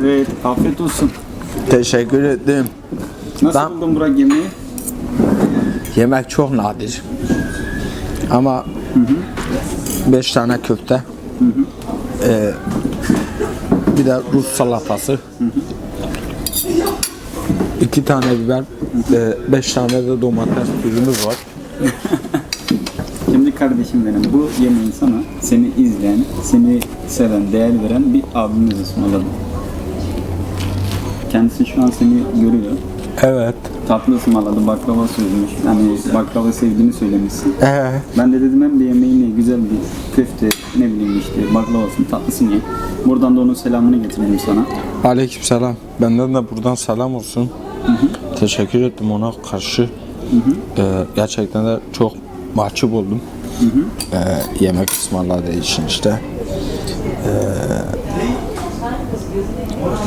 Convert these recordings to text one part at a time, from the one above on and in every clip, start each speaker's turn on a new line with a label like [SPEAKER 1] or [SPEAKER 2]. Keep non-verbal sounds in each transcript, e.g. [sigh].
[SPEAKER 1] Evet, afiyet olsun.
[SPEAKER 2] Teşekkür ettim.
[SPEAKER 1] Nasıl
[SPEAKER 2] Ben-
[SPEAKER 1] buldun Burak yemeği?
[SPEAKER 2] Yemek çok nadir. Ama 5 tane köfte. Ee, bir de Rus salatası. iki tane biber, 5 tane de domates pürümüz var. [laughs]
[SPEAKER 1] Şimdi kardeşim benim bu yemeği sana seni izleyen, seni seven, değer veren bir abimiz ısmarladı. Kendisi şu an seni görüyor.
[SPEAKER 2] Evet.
[SPEAKER 1] Tatlı ısmarladı, baklava söylemiş. Yani baklava sevdiğini söylemişsin.
[SPEAKER 2] Ee,
[SPEAKER 1] Ben de dedim hem bir yemeğini güzel bir köfte, ne bileyim işte baklavasını, tatlısını ye. Buradan da onun selamını getirdim sana.
[SPEAKER 2] aleykümselam. Benden de buradan selam olsun. Teşekkür ettim ona karşı. Ee, gerçekten de çok mahcup oldum. Ee, yemek ısmarladığı için işte. Ee,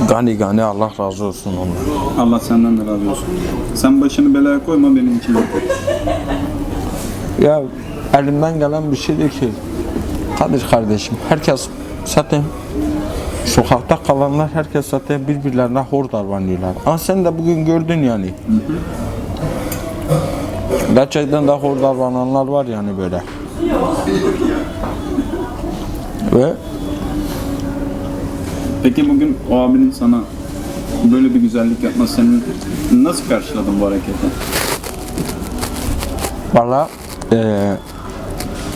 [SPEAKER 2] gani gani Allah razı olsun ondan.
[SPEAKER 1] Allah senden de razı olsun. Sen başını belaya koyma benim için.
[SPEAKER 2] Ya elimden gelen bir şeydi ki Kadir kardeşim herkes zaten sokakta kalanlar herkes zaten birbirlerine hor davranıyorlar. Ama sen de bugün gördün yani. Gerçekten de hor davrananlar var yani böyle. Ve
[SPEAKER 1] Peki bugün o abinin sana böyle bir güzellik yapması senin nasıl karşıladın bu hareketi?
[SPEAKER 2] valla eee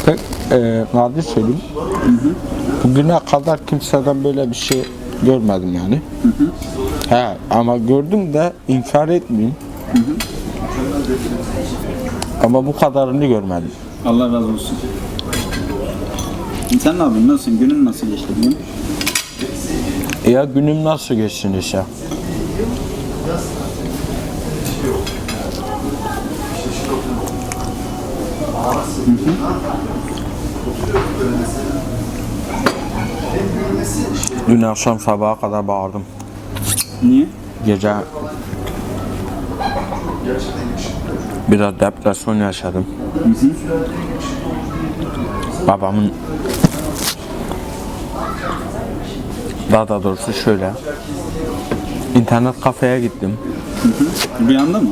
[SPEAKER 2] pek eee nadir söyleyeyim. Bugüne kadar kimseden böyle bir şey görmedim yani. He, ama gördüm de inkar etmeyeyim. Ama bu kadarını görmedim.
[SPEAKER 1] Allah razı olsun. Sen ne yapıyorsun? Nasılsın? Günün nasıl geçti bugün?
[SPEAKER 2] Ya günüm nasıl geçsin işte? Dün akşam sabaha kadar bağırdım.
[SPEAKER 1] Niye?
[SPEAKER 2] Gece biraz depresyon yaşadım. Babamın daha da doğrusu şöyle internet kafeye gittim.
[SPEAKER 1] Rüyanda mı?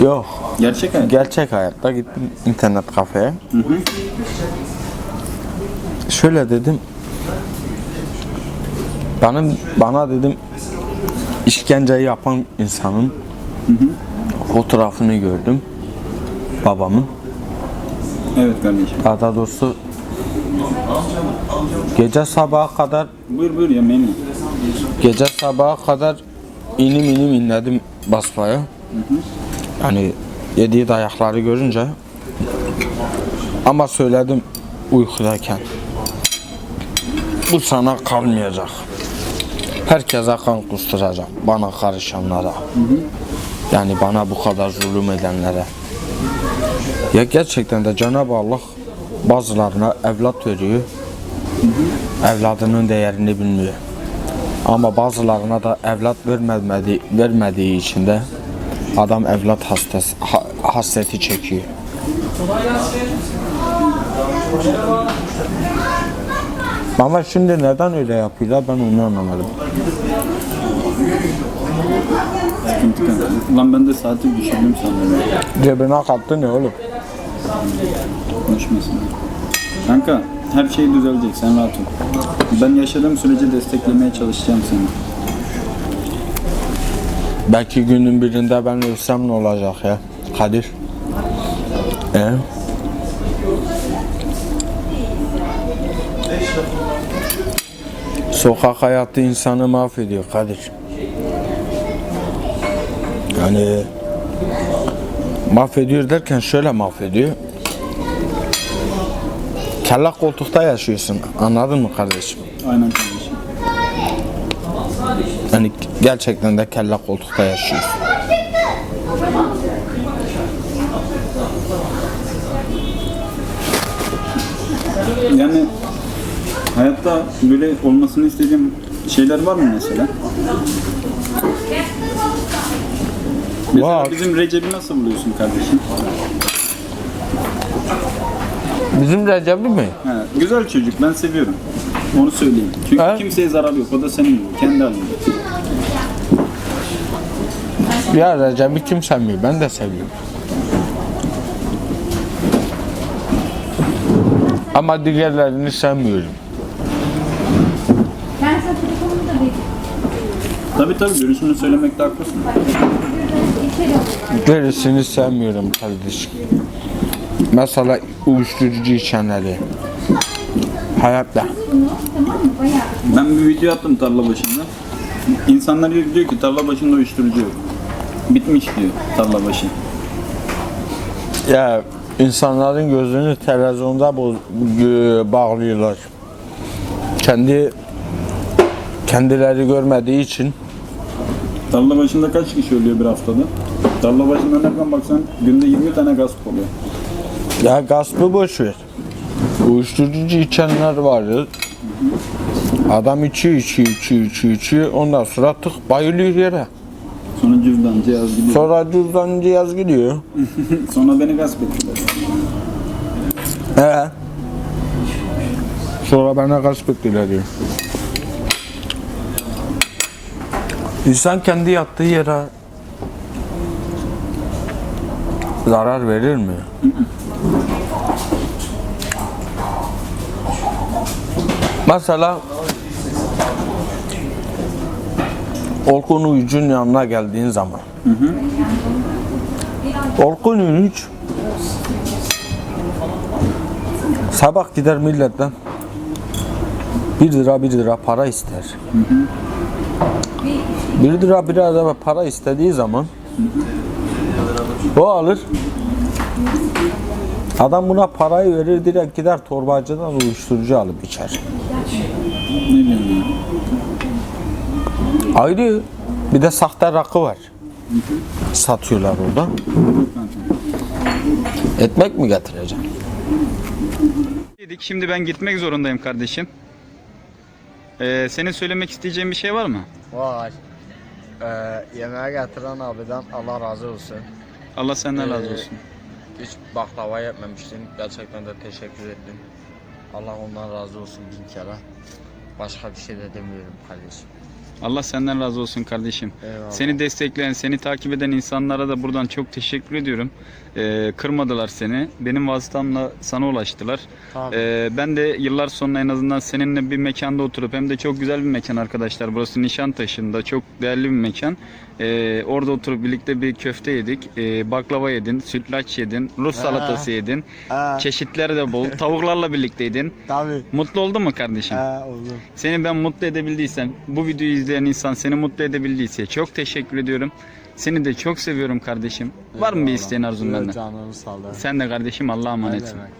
[SPEAKER 2] Yok.
[SPEAKER 1] Gerçek hayat.
[SPEAKER 2] Gerçek hayatta gittim internet kafeye. Şöyle dedim. Benim bana dedim işkenceyi yapan insanın fotoğrafını gördüm. Babamın.
[SPEAKER 1] Evet kardeşim.
[SPEAKER 2] Daha doğrusu gece sabaha kadar
[SPEAKER 1] Buyur buyur ye.
[SPEAKER 2] gece sabaha kadar inim inim inledim basmaya. Yani yediği dayakları görünce ama söyledim uykudayken. Bu sana kalmayacak. Herkese kan kusturacak. Bana karışanlara. Yani bana bu kadar zulüm edenlere. Ya gerçekten de Cenab-ı Allah bazılarına evlat veriyor. Evladının değerini bilmiyor. Ama bazılarına da evlat vermediği, vermediği için de adam evlat hastası, ha- hasreti çekiyor. Ama şimdi neden öyle yapıyorlar ben onu anlamadım.
[SPEAKER 1] Sıkıntı. Ulan ben de saati düşürdüm sandım.
[SPEAKER 2] Cebine kattı ne oğlum?
[SPEAKER 1] Konuşmasın. Kanka her şey düzelecek sen rahat ol. Ben yaşadığım sürece desteklemeye çalışacağım seni.
[SPEAKER 2] Belki günün birinde ben ölsem ne olacak ya? Kadir. E? Sokak hayatı insanı mahvediyor Kadir. Yani mahvediyor derken şöyle mahvediyor. Kella koltukta yaşıyorsun. Anladın mı kardeşim?
[SPEAKER 1] Aynen kardeşim.
[SPEAKER 2] Yani gerçekten de kella koltukta yaşıyorsun.
[SPEAKER 1] Yani hayatta böyle olmasını istediğim şeyler var mı mesela? Mesela
[SPEAKER 2] Var.
[SPEAKER 1] bizim Recep'i nasıl buluyorsun kardeşim?
[SPEAKER 2] Bizim Recep'i mi?
[SPEAKER 1] He, güzel çocuk ben seviyorum. Onu söyleyeyim. Çünkü
[SPEAKER 2] He?
[SPEAKER 1] kimseye zarar yok. O da senin gibi. Kendi halinde.
[SPEAKER 2] Ya Recep'i kim sevmiyor? Ben de seviyorum. Ama diğerlerini sevmiyorum.
[SPEAKER 3] Ben sana telefonumu da vereyim.
[SPEAKER 1] Tabii tabii görüşünü söylemekte haklısın.
[SPEAKER 2] Gerisini sevmiyorum kardeşim. Mesela uyuşturucu içenleri. Hayatta.
[SPEAKER 1] Ben bir video attım tarla başında. İnsanlar diyor ki tarla başında uyuşturucu yok. Bitmiş diyor tarla başı.
[SPEAKER 2] Ya insanların gözünü televizyonda bağlıyorlar. Kendi kendileri görmediği için
[SPEAKER 1] Tarla başında kaç kişi ölüyor bir haftada? Tarla başında nereden baksan günde 20 tane gasp oluyor.
[SPEAKER 2] ya gaspı boş ver. Uyuşturucu içenler var. Adam içiyor, içiyor, içiyor, içiyor, içiyor. Ondan sonra tık bayılıyor yere.
[SPEAKER 1] Sonra cüzdan, cihaz gidiyor.
[SPEAKER 2] Sonra cüzdan cihaz gidiyor. [laughs]
[SPEAKER 1] Sonra beni gasp ettiler.
[SPEAKER 2] He. Sonra bana gasp ettiler diyor. İnsan kendi yattığı yere zarar verir mi? Mesela Orkun Uyucu'nun yanına geldiğin zaman Orkun Uyucu Sabah gider milletten 1 lira 1 lira para ister. 1 lira 1 lira para istediği zaman o alır. Adam buna parayı verir direkt gider torbacıdan uyuşturucu alıp içer. Ayrı bir de sahte rakı var. Satıyorlar orada. Ekmek mi getireceğim?
[SPEAKER 1] Yedik. Şimdi ben gitmek zorundayım kardeşim. Ee, senin söylemek isteyeceğin bir şey var mı?
[SPEAKER 4] Var. Ee, yemeğe getiren abiden Allah razı olsun.
[SPEAKER 1] Allah senden
[SPEAKER 4] Ee,
[SPEAKER 1] razı olsun.
[SPEAKER 4] Hiç baklava yapmamıştın. Gerçekten de teşekkür ettim. Allah ondan razı olsun bin kere. Başka bir şey de demiyorum kardeşim.
[SPEAKER 1] Allah senden razı olsun kardeşim.
[SPEAKER 4] Eyvallah.
[SPEAKER 1] Seni destekleyen, seni takip eden insanlara da buradan çok teşekkür ediyorum. Ee, kırmadılar seni. Benim vasıtamla sana ulaştılar.
[SPEAKER 4] Tabii.
[SPEAKER 1] Ee, ben de yıllar sonra en azından seninle bir mekanda oturup hem de çok güzel bir mekan arkadaşlar. Burası Nişantaşı'nda çok değerli bir mekan. Ee, orada oturup birlikte bir köfte yedik. Ee, baklava yedin, sütlaç yedin, Rus salatası yedin.
[SPEAKER 4] Ha,
[SPEAKER 1] Çeşitleri de bol. [laughs] Tavuklarla birlikteydin.
[SPEAKER 4] tabii.
[SPEAKER 1] Mutlu oldun mu kardeşim?
[SPEAKER 4] Ha, oldu.
[SPEAKER 1] Seni ben mutlu edebildiysem, bu videoyu izleyen insan seni mutlu edebildiyse çok teşekkür ediyorum. Seni de çok seviyorum kardeşim. Var mı bir isteğin arzun benden?
[SPEAKER 4] Canını.
[SPEAKER 1] Sen de kardeşim Allah'a
[SPEAKER 4] Ne
[SPEAKER 1] emanetsin.
[SPEAKER 4] demek.